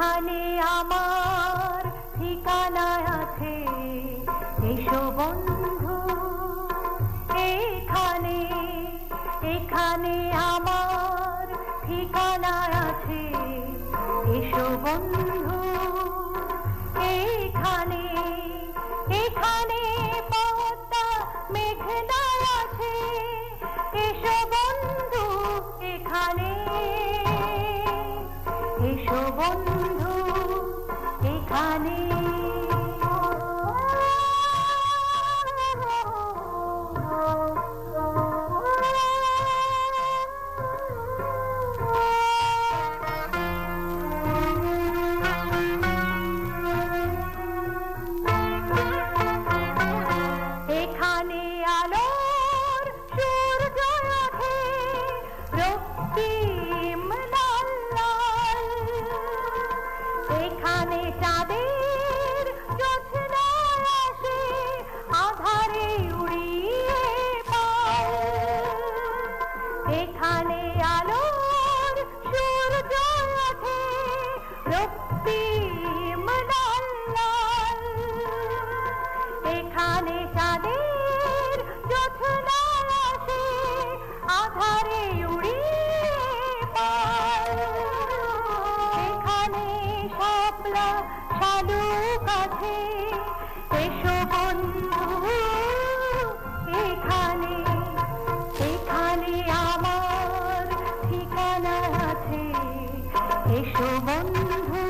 যেখানে আমার ঠিকানা আছে। এসো বন্ধু, এখানে এখানে আমার ঠিকানা আছে। এসো বন্ধু, এখানে এখানে পদ্মা মেঘনা আছে। এসো বন্ধু, এখানে বন্ধু। এখানে শাপলা শালুক আছে এসো বন্ধু এখানে এখানে আমার ঠিকানা আছে। এসো বন্ধু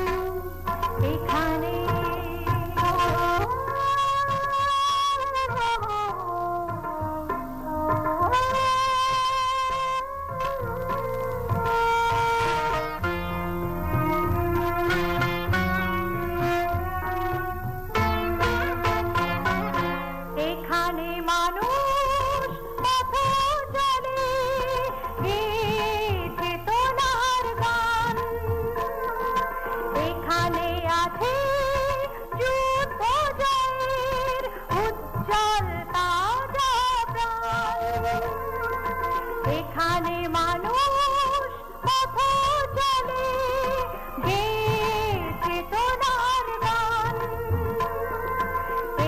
উজ্জ্বল তাজা প্রাণ এখানে মানুষ পথ চলে তোলার গান।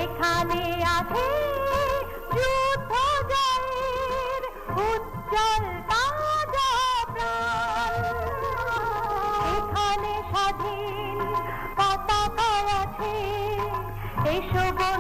এখানে আছে প্রাণ। এখানে স্বাধীন পতাকা আছে, এসো বন্ধু